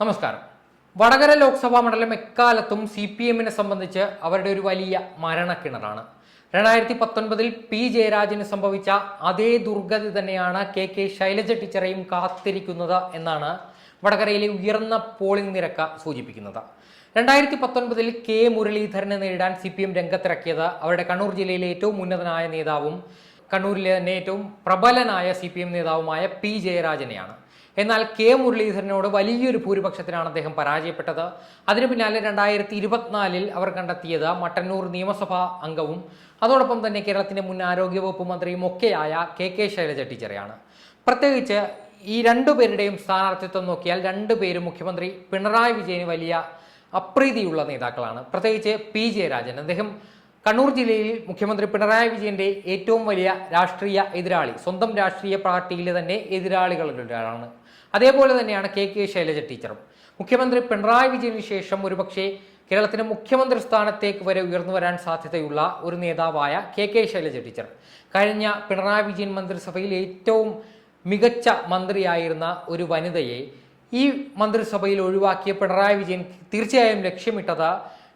നമസ്കാരം. വടകര ലോക്സഭാ മണ്ഡലം എക്കാലത്തും സി പി എമ്മിനെ സംബന്ധിച്ച് അവരുടെ ഒരു വലിയ മരണക്കിണറാണ്. രണ്ടായിരത്തി പത്തൊൻപതിൽ പി ജയരാജന് സംഭവിച്ച അതേ ദുർഗതി തന്നെയാണ് കെ കെ ശൈലജ ടീച്ചറെയും കാത്തിരിക്കുന്നത് എന്നാണ് വടകരയിലെ ഉയർന്ന പോളിംഗ് നിരക്ക് സൂചിപ്പിക്കുന്നത്. രണ്ടായിരത്തി പത്തൊൻപതിൽ കെ മുരളീധരനെ നേരിടാൻ സി പി എം രംഗത്തിറക്കിയത് അവരുടെ കണ്ണൂർ ജില്ലയിലെ ഏറ്റവും ഉന്നതനായ നേതാവും കണ്ണൂരിലെ തന്നെ ഏറ്റവും പ്രബലനായ സി പി എം നേതാവുമായ പി ജയരാജനെയാണ്. എന്നാൽ കെ മുരളീധരനോട് വലിയൊരു ഭൂരിപക്ഷത്തിനാണ് അദ്ദേഹം പരാജയപ്പെട്ടത്. അതിനു പിന്നാലെ രണ്ടായിരത്തി ഇരുപത്തിനാലിൽ അവർ കണ്ടെത്തിയത് മട്ടന്നൂർ നിയമസഭാ അംഗവും അതോടൊപ്പം തന്നെ കേരളത്തിന്റെ മുൻ ആരോഗ്യവകുപ്പ് മന്ത്രിയും ഒക്കെയായ കെ കെ ശൈലജ ടീച്ചറെയാണ്. പ്രത്യേകിച്ച് ഈ രണ്ടുപേരുടെയും സ്ഥാനാർത്ഥിത്വം നോക്കിയാൽ രണ്ടുപേരും മുഖ്യമന്ത്രി പിണറായി വിജയന് വലിയ അപ്രീതിയുള്ള നേതാക്കളാണ്. പ്രത്യേകിച്ച് പി ജയരാജൻ അദ്ദേഹം കണ്ണൂർ ജില്ലയിൽ മുഖ്യമന്ത്രി പിണറായി വിജയന്റെ ഏറ്റവും വലിയ രാഷ്ട്രീയ എതിരാളി സ്വന്തം രാഷ്ട്രീയ പാർട്ടിയിലെ തന്നെ എതിരാളികളിൽ ഒരാളാണ്. അതേപോലെ തന്നെയാണ് കെ കെ ശൈലജ ടീച്ചറും. മുഖ്യമന്ത്രി പിണറായി വിജയന് ശേഷം ഒരുപക്ഷെ കേരളത്തിന്റെ മുഖ്യമന്ത്രി സ്ഥാനത്തേക്ക് വരെ ഉയർന്നു വരാൻ സാധ്യതയുള്ള ഒരു നേതാവായ കെ കെ ശൈലജ ടീച്ചർ. കഴിഞ്ഞ പിണറായി വിജയൻ മന്ത്രിസഭയിൽ ഏറ്റവും മികച്ച മന്ത്രിയായിരുന്ന ഒരു വനിതയെ ഈ മന്ത്രിസഭയിൽ ഒഴിവാക്കിയ പിണറായി വിജയൻ തീർച്ചയായും ലക്ഷ്യമിട്ടത്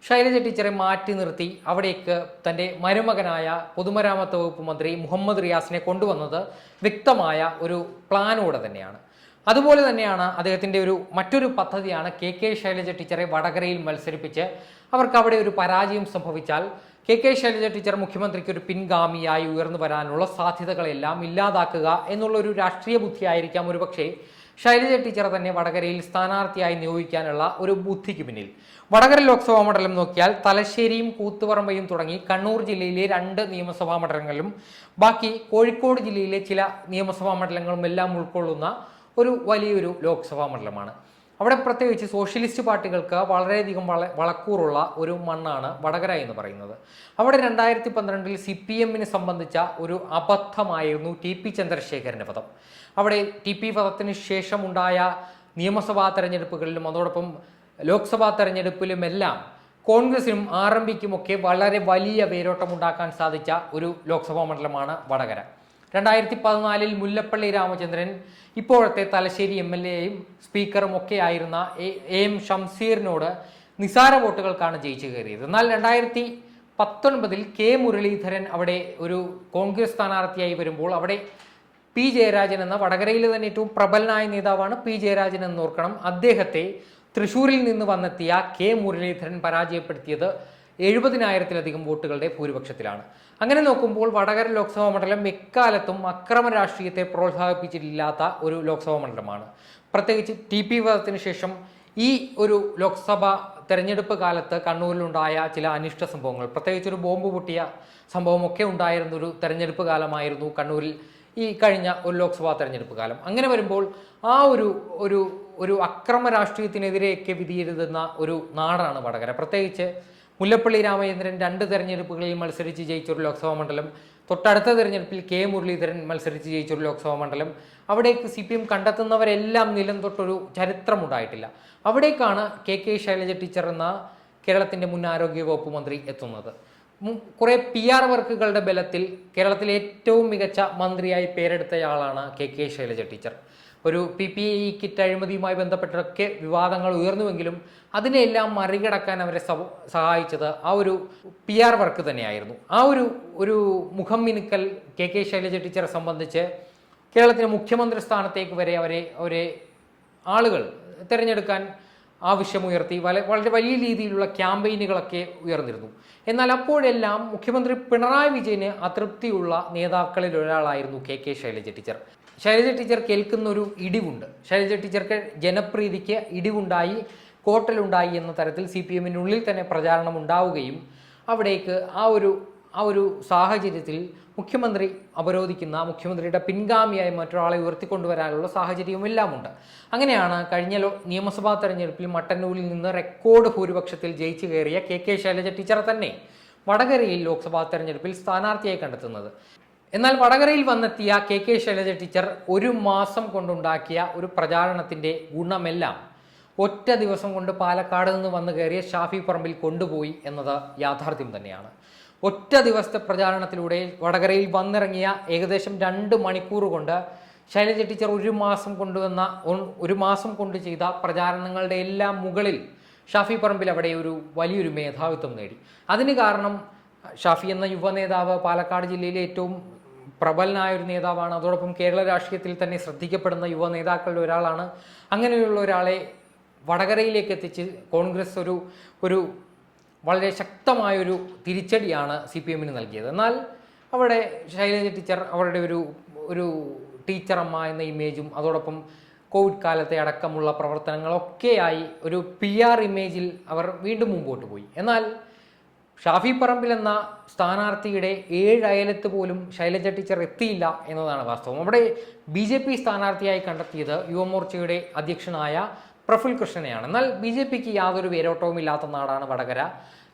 ശൈലജ ടീച്ചറെ മാറ്റി നിർത്തി അവിടേക്ക് തന്റെ മരുമകനായ പൊതുമരാമത്ത് വകുപ്പ് മന്ത്രി മുഹമ്മദ് റിയാസിനെ കൊണ്ടുവന്നത് വ്യക്തമായ ഒരു പ്ലാനോടെ തന്നെയാണ്. അതുപോലെ തന്നെയാണ് അദ്ദേഹത്തിന്റെ ഒരു മറ്റൊരു പദ്ധതിയാണ് കെ കെ ശൈലജ ടീച്ചറെ വടകരയിൽ മത്സരിപ്പിച്ച് അവർക്ക് അവിടെ ഒരു പരാജയം സംഭവിച്ചാൽ കെ കെ ശൈലജ ടീച്ചർ മുഖ്യമന്ത്രിക്ക് ഒരു പിൻഗാമിയായി ഉയർന്നു വരാനുള്ള സാധ്യതകളെല്ലാം ഇല്ലാതാക്കുക എന്നുള്ള ഒരു രാഷ്ട്രീയ ബുദ്ധിയായിരിക്കാം ഒരുപക്ഷേ ശൈലജ ടീച്ചറെ തന്നെ വടകരയിൽ സ്ഥാനാർത്ഥിയായി നിയോഗിക്കാനുള്ള ഒരു ബുദ്ധിക്ക് പിന്നിൽ. വടകര ലോക്സഭാ മണ്ഡലം നോക്കിയാൽ തലശ്ശേരിയും കൂത്തുപറമ്പയും തുടങ്ങി കണ്ണൂർ ജില്ലയിലെ രണ്ട് നിയമസഭാ മണ്ഡലങ്ങളിലും ബാക്കി കോഴിക്കോട് ജില്ലയിലെ ചില നിയമസഭാ മണ്ഡലങ്ങളും എല്ലാം ഉൾക്കൊള്ളുന്ന ഒരു വലിയൊരു ലോക്സഭാ മണ്ഡലമാണ്. അവിടെ പ്രത്യേകിച്ച് സോഷ്യലിസ്റ്റ് പാർട്ടികൾക്ക് വളരെയധികം വള വളക്കൂറുള്ള ഒരു മണ്ണാണ് വടകര എന്ന് പറയുന്നത്. അവിടെ രണ്ടായിരത്തി പന്ത്രണ്ടിൽ സി പി എമ്മിനെ സംബന്ധിച്ച ഒരു അബദ്ധമായിരുന്നു ടി പി ചന്ദ്രശേഖരന്റെ പദം. അവിടെ ടി പി പദത്തിന് ശേഷം ഉണ്ടായ നിയമസഭാ തെരഞ്ഞെടുപ്പുകളിലും അതോടൊപ്പം ലോക്സഭാ തെരഞ്ഞെടുപ്പിലുമെല്ലാം കോൺഗ്രസിനും ആർ എം പിക്കുമൊക്കെ വളരെ വലിയ പേരോട്ടം ഉണ്ടാക്കാൻ സാധിച്ച ഒരു ലോക്സഭാ മണ്ഡലമാണ് വടകര. രണ്ടായിരത്തി പതിനാലിൽ മുല്ലപ്പള്ളി രാമചന്ദ്രൻ ഇപ്പോഴത്തെ തലശ്ശേരി എം എൽ എയും സ്പീക്കറും ഒക്കെ ആയിരുന്ന എ എം ഷംസീറിനോട് നിസാര വോട്ടുകൾക്കാണ് ജയിച്ചു കയറിയത്. എന്നാൽ രണ്ടായിരത്തി പത്തൊൻപതിൽ കെ മുരളീധരൻ അവിടെ ഒരു കോൺഗ്രസ് സ്ഥാനാർത്ഥിയായി വരുമ്പോൾ അവിടെ പി ജയരാജൻ എന്ന വടകരയിലെ തന്നെ ഏറ്റവും പ്രബലനായ നേതാവാണ് പി ജയരാജൻ എന്ന് ഓർക്കണം. അദ്ദേഹത്തെ തൃശൂരിൽ നിന്ന് വന്നെത്തിയ കെ മുരളീധരൻ പരാജയപ്പെടുത്തിയത് എഴുപതിനായിരത്തിലധികം വോട്ടുകളുടെ ഭൂരിപക്ഷത്തിലാണ്. അങ്ങനെ നോക്കുമ്പോൾ വടകര ലോക്സഭാ മണ്ഡലം എക്കാലത്തും അക്രമ രാഷ്ട്രീയത്തെ പ്രോത്സാഹിപ്പിച്ചിട്ടില്ലാത്ത ഒരു ലോക്സഭാ മണ്ഡലമാണ്. പ്രത്യേകിച്ച് ടി പി വിവാദത്തിന് ശേഷം ഈ ഒരു ലോക്സഭ തെരഞ്ഞെടുപ്പ് കാലത്ത് കണ്ണൂരിലുണ്ടായ ചില അനിഷ്ട സംഭവങ്ങൾ പ്രത്യേകിച്ച് ഒരു ബോംബ് പൊട്ടിയ സംഭവമൊക്കെ ഉണ്ടായിരുന്ന ഒരു തെരഞ്ഞെടുപ്പ് കാലമായിരുന്നു കണ്ണൂരിൽ ഈ കഴിഞ്ഞ ഒരു ലോക്സഭാ തെരഞ്ഞെടുപ്പ് കാലം. അങ്ങനെ വരുമ്പോൾ ആ ഒരു ഒരു ഒരു അക്രമ രാഷ്ട്രീയത്തിനെതിരെയൊക്കെ വിധിയെഴുതുന്ന ഒരു നാടാണ് വടകര. പ്രത്യേകിച്ച് മുല്ലപ്പള്ളി രാമചന്ദ്രൻ രണ്ട് തെരഞ്ഞെടുപ്പുകളിൽ മത്സരിച്ച് ജയിച്ചൊരു ലോക്സഭാ മണ്ഡലം. തൊട്ടടുത്ത തെരഞ്ഞെടുപ്പിൽ കെ മുരളീധരൻ മത്സരിച്ച് ജയിച്ചൊരു ലോക്സഭാ മണ്ഡലം. അവിടേക്ക് സി പി എം കണ്ടെത്തുന്നവരെല്ലാം നിലം തൊട്ടൊരു ചരിത്രമുണ്ടായിട്ടില്ല അവിടേക്കാണ് കെ കെ ശൈലജ ടീച്ചർ എന്ന കേരളത്തിന്റെ മുൻ ആരോഗ്യ വകുപ്പ് മന്ത്രി എത്തുന്നത്. കുറേ പി ആർ വർക്കുകളുടെ ബലത്തിൽ കേരളത്തിലെ ഏറ്റവും മികച്ച മന്ത്രിയായി പേരെടുത്തയാളാണ് കെ കെ ശൈലജ ടീച്ചർ. ഒരു പി പി ഇ കിറ്റ് അഴിമതിയുമായി ബന്ധപ്പെട്ടൊക്കെ വിവാദങ്ങൾ ഉയർന്നുവെങ്കിലും അതിനെയെല്ലാം മറികടക്കാൻ അവരെ സഹായിച്ചത് ആ ഒരു പി ആർ വർക്ക് തന്നെയായിരുന്നു. ആ ഒരു ഒരു മുഖം മിനുക്കൽ കെ കെ ശൈലജ ടീച്ചറെ സംബന്ധിച്ച് കേരളത്തിലെ മുഖ്യമന്ത്രി സ്ഥാനത്തേക്ക് വരെ അവരെ അവരെ ആളുകൾ തിരഞ്ഞെടുക്കാൻ ആവശ്യമുയർത്തി. വളരെ വലിയ രീതിയിലുള്ള ക്യാമ്പയിനുകളൊക്കെ ഉയർന്നിരുന്നു. എന്നാൽ അപ്പോഴെല്ലാം മുഖ്യമന്ത്രി പിണറായി വിജയന് അതൃപ്തിയുള്ള നേതാക്കളിൽ ഒരാളായിരുന്നു K K Shailaja teacher. Shailaja teacher കേൾക്കുന്ന ഒരു ഇടിവുണ്ട്. ശൈലജ ടീച്ചർക്ക് ജനപ്രീതിക്ക് ഇടിവുണ്ടായി കോട്ടലുണ്ടായി എന്ന തരത്തിൽ സി പി എമ്മിനുള്ളിൽ തന്നെ പ്രചാരണം ഉണ്ടാവുകയും അവിടേക്ക് ആ ഒരു ആ ഒരു സാഹചര്യത്തിൽ മുഖ്യമന്ത്രി അവരോധിക്കുന്ന മുഖ്യമന്ത്രിയുടെ പിൻഗാമിയായി മറ്റൊരാളെ ഉയർത്തിക്കൊണ്ടുവരാനുള്ള സാഹചര്യവും എല്ലാം ഉണ്ട് അങ്ങനെയാണ് കഴിഞ്ഞ നിയമസഭാ തെരഞ്ഞെടുപ്പിൽ മട്ടന്നൂരിൽ നിന്ന് റെക്കോർഡ് ഭൂരിപക്ഷത്തിൽ ജയിച്ചു കയറിയ കെ കെ ശൈലജ ടീച്ചറെ തന്നെ വടകരയിൽ ലോക്സഭാ തെരഞ്ഞെടുപ്പിൽ സ്ഥാനാർത്ഥിയായി കണ്ടെത്തുന്നത്. എന്നാൽ വടകരയിൽ വന്നെത്തിയ കെ കെ ശൈലജ ടീച്ചർ ഒരു മാസം കൊണ്ടുണ്ടാക്കിയ ഒരു പ്രചാരണത്തിന്റെ ഗുണമെല്ലാം ഒറ്റ ദിവസം കൊണ്ട് പാലക്കാട് നിന്ന് വന്നു കയറിയ ഷാഫി പറമ്പിൽ കൊണ്ടുപോയി എന്നത് യാഥാർത്ഥ്യം തന്നെയാണ്. ഒറ്റ ദിവസത്തെ പ്രചാരണത്തിലൂടെ വടകരയിൽ വന്നിറങ്ങിയ ഏകദേശം രണ്ട് മണിക്കൂർ കൊണ്ട് ശൈലജ ടീച്ചർ ഒരു മാസം കൊണ്ടുവന്ന ഒരു മാസം കൊണ്ട് ചെയ്ത പ്രചാരണങ്ങളുടെ എല്ലാം മുകളിൽ ഷാഫി പറമ്പിൽ അവിടെ ഒരു വലിയൊരു മേധാവിത്വം നേടി. അതിന് കാരണം ഷാഫി എന്ന യുവ നേതാവ് പാലക്കാട് ജില്ലയിലെ ഏറ്റവും പ്രബലനായ ഒരു നേതാവാണ്. അതോടൊപ്പം കേരള രാഷ്ട്രീയത്തിൽ തന്നെ ശ്രദ്ധിക്കപ്പെടുന്ന യുവ നേതാക്കളിൽ ഒരാളാണ്. അങ്ങനെയുള്ള ഒരാളെ വടകരയിലേക്ക് എത്തിച്ച് കോൺഗ്രസ് ഒരു ഒരു വളരെ ശക്തമായൊരു തിരിച്ചടിയാണ് സി പി എമ്മിന് നൽകിയത്. എന്നാൽ അവിടെ ശൈലജ ടീച്ചർ അവരുടെ ഒരു ഒരു ടീച്ചറമ്മ എന്ന ഇമേജും അതോടൊപ്പം കോവിഡ് കാലത്തെ അടക്കമുള്ള പ്രവർത്തനങ്ങളൊക്കെയായി ഒരു പി ആർ ഇമേജിൽ അവർ വീണ്ടും മുമ്പോട്ട് പോയി. എന്നാൽ ഷാഫി പറമ്പിൽ എന്ന സ്ഥാനാർത്ഥിയുടെ ഏഴ് അയലത്ത് പോലും ശൈലജ ടീച്ചർ എത്തിയില്ല എന്നതാണ് വാസ്തവം. അവിടെ ബി ജെ പി സ്ഥാനാർത്ഥിയായി കണ്ടെത്തിയത് യുവമോർച്ചയുടെ അധ്യക്ഷനായ പ്രഫുൽ കൃഷ്ണനെയാണ്. എന്നാൽ ബി ജെ പിക്ക് യാതൊരു വേരോട്ടവും ഇല്ലാത്ത നാടാണ് വടകര.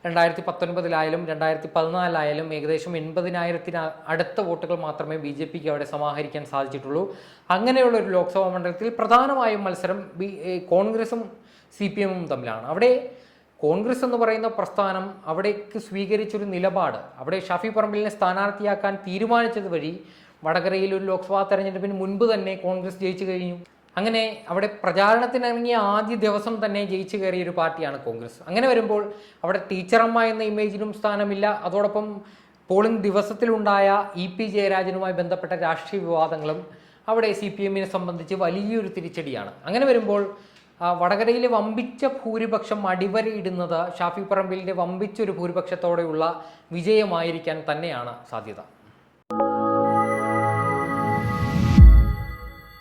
രണ്ടായിരത്തി പത്തൊൻപതിലായാലും രണ്ടായിരത്തി പതിനാലിലായാലും ഏകദേശം എൺപതിനായിരത്തിന് അടുത്ത വോട്ടുകൾ മാത്രമേ ബി ജെ പിക്ക് അവിടെ സമാഹരിക്കാൻ സാധിച്ചിട്ടുള്ളൂ. അങ്ങനെയുള്ള ഒരു ലോക്സഭാ മണ്ഡലത്തിൽ പ്രധാനമായും മത്സരം ബി കോൺഗ്രസും സി പി എമ്മും തമ്മിലാണ്. അവിടെ കോൺഗ്രസ് എന്ന് പറയുന്ന പ്രസ്ഥാനം അവിടേക്ക് സ്വീകരിച്ചൊരു നിലപാട്. അവിടെ ഷാഫി പറമ്പിലിനെ സ്ഥാനാർത്ഥിയാക്കാൻ തീരുമാനിച്ചത് വഴി വടകരയിൽ ഒരു ലോക്സഭാ തെരഞ്ഞെടുപ്പിന് മുൻപ് തന്നെ കോൺഗ്രസ് ജയിച്ചു കഴിഞ്ഞു. അങ്ങനെ അവിടെ പ്രചാരണത്തിനിറങ്ങിയ ആദ്യ ദിവസം തന്നെ ജയിച്ചു കയറിയ ഒരു പാർട്ടിയാണ് കോൺഗ്രസ്. അങ്ങനെ വരുമ്പോൾ അവിടെ ടീച്ചറമ്മ എന്ന ഇമേജിനും സ്ഥാനമില്ല. അതോടൊപ്പം പോളിംഗ് ദിവസത്തിലുണ്ടായ ഇ പി ജയരാജനുമായി ബന്ധപ്പെട്ട രാഷ്ട്രീയ വിവാദങ്ങളും അവിടെ സി പി എമ്മിനെ സംബന്ധിച്ച് വലിയൊരു തിരിച്ചടിയാണ്. അങ്ങനെ വരുമ്പോൾ വടകരയിലെ വമ്പിച്ച ഭൂരിപക്ഷം അടിവരയിടുന്നത് ഷാഫി പറമ്പിലിന്റെ വമ്പിച്ചൊരു ഭൂരിപക്ഷത്തോടെയുള്ള വിജയമായിരിക്കാൻ തന്നെയാണ് സാധ്യത.